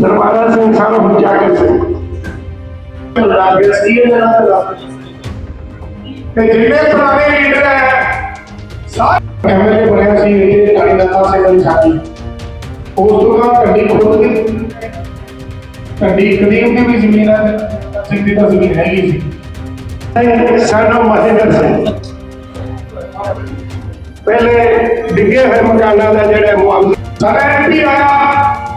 ਦਰਬਾਰਾ ਸਿੰਘ ਸਾਹਿਬ ਜਾਗਰ ਸਿੰਘ ਲਾਗੇ ਸੀ ਇਹਨਾਂ ਦਾ ਤੇ ਜਿੰਨੇ ਪੁਰਾਣੇ ਲੀਡਰ ਹੈ ਸਾਰੇ ਐਮਐਲਏ ਬਣਿਆ ਸੀ ਇਹ ਕਾਲੀ ਦਤਾ ਸਿੰਘ ਵਾਲੀ ਸਾਡੀ ਉਸ ਤੋਂ ਬਾਅਦ ਕੱਢੀ ਖੋਲ ਕੇ ਕੱਢੀ ਕਦੀ ਉਹਦੀ ਵੀ ਜ਼ਮੀਨ ਹੈ ਸਿੰਘ ਦੀ ਤਾਂ ਜ਼ਮੀਨ ਹੈਗੀ ਸੀ ਸਾਡਾ ਮਹਿੰਦਰ ਸਿੰਘ ਪਹਿਲੇ ਡਿੱਗੇ ਹੋਏ ਮਕਾਨਾਂ ਦਾ ਜਿਹੜਾ ਮੁਆਵਜ਼ਾ ਸਾਰਾ ਐਮਪੀ ਆਇਆ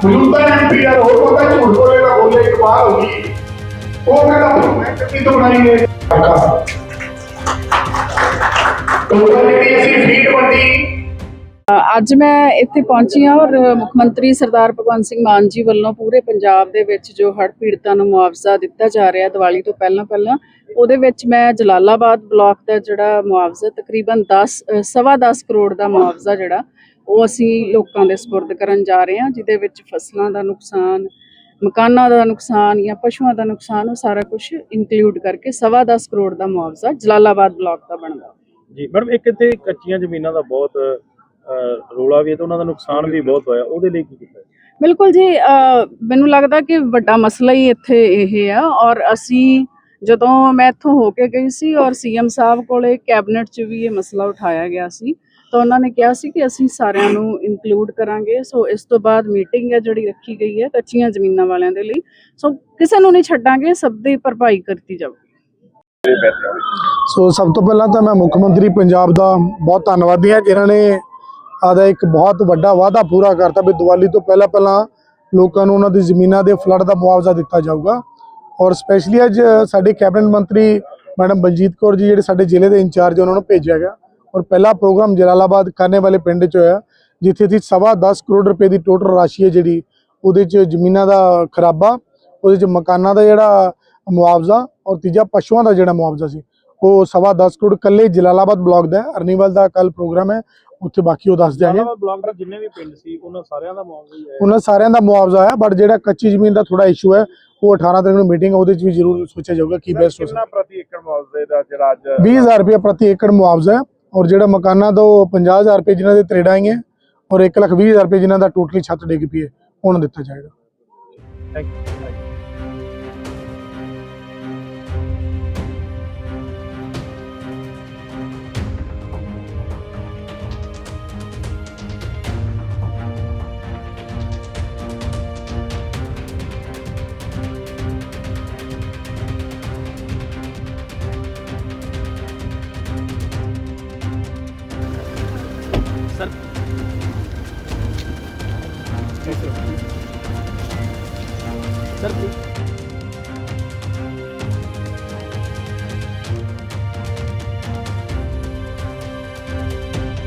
ਮੌਜੂਦਾ ਐਮਪੀ ਆ ਹੋਰ ਪਤਾ ਝੂਠ ਬੋਲੇਗਾ ਬੋਲੇ ਇੱਕ ਵਾਰ ਹੋ ਗਈ। ਉਹ ਕਹਿੰਦਾ, ਮੈਂ ਕਿੱਥੇ ਤੋਂ ਬਣਾਈ ਹੈ ਟੋਟਲ ਜਿਹੜੀ ਅਸੀਂ ਫੀਡ ਵੰਡੀ। ਅੱਜ ਮੈਂ ਇੱਥੇ ਪਹੁੰਚੀ ਹਾਂ ਔਰ ਮੁੱਖ ਮੰਤਰੀ ਸਰਦਾਰ ਭਗਵੰਤ ਸਿੰਘ ਮਾਨ ਜੀ ਵੱਲੋਂ ਪੂਰੇ ਪੰਜਾਬ ਦੇ ਵਿੱਚ ਜੋ ਹੜ੍ਹ ਪੀੜਤਾਂ ਨੂੰ ਮੁਆਵਜ਼ਾ ਦਿੱਤਾ ਜਾ ਰਿਹਾ ਦੀਵਾਲੀ ਤੋਂ ਪਹਿਲਾਂ ਪਹਿਲਾਂ, ਉਹਦੇ ਵਿੱਚ ਮੈਂ ਜਲਾਲਾਬਾਦ ਬਲਾਕ ਦਾ ਜਿਹੜਾ ਮੁਆਵਜ਼ਾ ਤਕਰੀਬਨ 10 ਸਵਾ 10 ਕਰੋੜ ਦਾ ਮੁਆਵਜ਼ਾ ਜਿਹੜਾ ਉਹ ਅਸੀਂ ਲੋਕਾਂ ਦੇ ਸਪੁਰਦ ਕਰਨ ਜਾ ਰਹੇ ਹਾਂ ਜਿਹਦੇ ਵਿੱਚ ਫਸਲਾਂ ਦਾ ਨੁਕਸਾਨ ਮਕਾਨਾਂ ਦਾ ਨੁਕਸਾਨ ਜਾਂ ਪਸ਼ੂਆਂ ਦਾ ਨੁਕਸਾਨ ਉਹ ਸਾਰਾ ਕੁਝ ਇਨਕਲੂਡ ਕਰਕੇ ਸਵਾ 10 ਕਰੋੜ ਦਾ ਮੁਆਵਜ਼ਾ ਜਲਾਲਾਬਾਦ ਬਲਾਕ ਦਾ ਬਣਦਾ। ਜੀ ਮੈਡਮ ਇੱਕ ਇੱਥੇ ਕੱਚੀਆਂ ਜ਼ਮੀਨਾਂ ਦਾ ਬਹੁਤ ਰੌਲਾ ਵੀ ਹੈ ਤੇ ਉਹਨਾਂ ਦਾ ਨੁਕਸਾਨ ਵੀ ਬਹੁਤ ਹੋਇਆ। ਉਹਦੇ ਲਈ ਕੀ ਕੀਤਾ ਬਿਲਕੁਲ ਜੀ ਮੈਨੂੰ ਲੱਗਦਾ ਕਿ ਵੱਡਾ ਮਸਲਾ ਹੀ ਇੱਥੇ ਇਹ ਆ ਔਰ ਅਸੀਂ ਜਦੋਂ ਮੈਂ ਇੱਥੋਂ ਹੋ ਕੇ ਗਈ ਸੀ ਔਰ ਸੀਐਮ ਸਾਹਿਬ ਕੋਲੇ ਕੈਬਨਿਟ 'ਚ ਵੀ ਇਹ ਮਸਲਾ ਉਠਾਇਆ ਗਿਆ ਸੀ ਤਾਂ ਉਹਨਾਂ ਨੇ ਕਿਹਾ ਸੀ ਕਿ ਅਸੀਂ ਸਾਰਿਆਂ ਨੂੰ ਇਨਕਲੂਡ ਕਰਾਂਗੇ। ਸੋ ਇਸ ਤੋਂ ਬਾਅਦ ਮੀਟਿੰਗ ਹੈ ਜਿਹੜੀ ਰੱਖੀ ਗਈ ਹੈ ਕੱਚੀਆਂ ਜ਼ਮੀਨਾਂ ਵਾਲਿਆਂ ਦੇ ਲਈ। ਸੋ ਕਿਸੇ ਨੂੰ ਨਹੀਂ ਛੱਡਾਂਗੇ, ਸਭ ਦੀ ਭਰਪਾਈ ਕਰਤੀ ਜਾਊਗੀ ਸੋ ਸਭ ਤੋਂ ਪਹਿਲਾਂ ਤਾਂ ਮੈਂ ਮੁੱਖ ਮੰਤਰੀ ਪੰਜਾਬ ਦਾ ਬਹੁਤ ਧੰਨਵਾਦੀ ਹਾਂ ਜਿਨ੍ਹਾਂ ਨੇ ਆਦਾ ਇੱਕ ਬਹੁਤ ਵੱਡਾ ਵਾਅਦਾ ਪੂਰਾ ਕਰਤਾ ਵੀ ਦੀਵਾਲੀ ਤੋਂ ਪਹਿਲਾਂ ਪਹਿਲਾਂ ਲੋਕਾਂ ਨੂੰ ਉਹਨਾਂ ਦੀ ਜ਼ਮੀਨਾਂ ਦੇ ਫਲੱਡ ਦਾ ਮੁਆਵਜ਼ਾ ਦਿੱਤਾ ਜਾਊਗਾ। ਔਰ ਸਪੈਸ਼ਲੀ ਅੱਜ ਸਾਡੇ ਕੈਬਨਿਟ ਮੰਤਰੀ ਮੈਡਮ ਬਲਜੀਤ ਕੌਰ ਜੀ, ਜਿਹੜੇ ਸਾਡੇ ਜ਼ਿਲ੍ਹੇ ਦੇ ਇੰਚਾਰਜ, ਉਹਨਾਂ ਨੂੰ ਭੇਜਿਆ ਗਿਆ। ਔਰ ਪਹਿਲਾ ਪ੍ਰੋਗਰਾਮ ਜਲਾਲਾਬਾਦ ਕਾਨੇ ਵਾਲੇ ਪਿੰਡ 'ਚ ਹੋਇਆ ਜਿੱਥੇ ਦੀ ਸਵਾ 10 ਕਰੋੜ ਰੁਪਏ ਦੀ ਟੋਟਲ ਰਾਸ਼ੀ ਹੈ ਜਿਹੜੀ ਉਹਦੇ 'ਚ ਜ਼ਮੀਨਾਂ ਦਾ ਖਰਾਬਾ ਉਹਦੇ 'ਚ ਮਕਾਨਾਂ ਦਾ ਜਿਹੜਾ ਮੁਆਵਜ਼ਾ ਔਰ ਤੀਜਾ ਪਸ਼ੂਆਂ ਦਾ ਜਿਹੜਾ ਮੁਆਵਜ਼ਾ ਸੀ ਉਹ ਸਵਾ 10 ਕਰੋੜ ਕੱਲੇ ਜਲਾਲਾਬਾਦ ਬਲਾਕ ਦਾ ਅਰਨੀਵਾਲ ਦਾ ਕੱਲ ਪ੍ਰੋਗਰਾਮ ਹੈ ਉੱਥੇ ਬਾਕੀ ਉਹ ਦੱਸ ਦਿਆਂਗੇ। ਬਲਾਕ ਦੇ ਜਿੰਨੇ ਵੀ ਪਿੰਡ ਸੀ ਉਹਨਾਂ ਸਾਰਿਆਂ ਦਾ ਮੁਆਵਜ਼ਾ ਹੀ ਹੈ। ਉਹਨਾਂ ਸਾਰਿਆਂ ਦਾ ਮੁਆਵਜ਼ਾ ਹੈ ਬਟ ਜਿਹੜਾ ਕੱਚੀ ਜ਼ਮੀਨ ਦਾ ਥੋੜਾ ਇਸ਼ੂ ਹੈ ਉਹ 18 ਤਰੀਕ ਨੂੰ ਮੀਟਿੰਗ ਉਹਦੇ 'ਚ ਵੀ ਜ਼ਰੂਰ ਸੋਚਿਆ ਜਾਊਗਾ ਕੀ ਬੈਸਟ ਹੋ ਸਕਦਾ। ਕਿੰਨਾ ਪ੍ਰਤੀ ਏਕੜ ਮੁਆਵਜ਼ੇ ਦਾ ਜਿਹੜਾ ਅੱਜ 20000 ਰੁਪਏ ਪ੍ਰਤੀ ਏਕੜ ਮੁਆਵਜ਼ਾ ਹੈ ਔਰ ਜਿਹੜਾ ਮਕਾਨਾਂ ਦਾ ਉਹ 50000 ਰੁਪਏ ਜਿਨ੍ਹਾਂ ਦੇ ਤਰੇੜਾਂ ਆਈਆਂ ਔਰ 120000 ਰੁਪਏ ਜਿਨ੍ਹਾਂ ਦਾ ਟੋਟਲੀ ਛੱਤ ਡਿੱਗ ਪਈ ਹੈ, ਉਹਨਾਂ ਨੂੰ ਦਿੱਤਾ ਜਾਏਗਾ। Thank you sir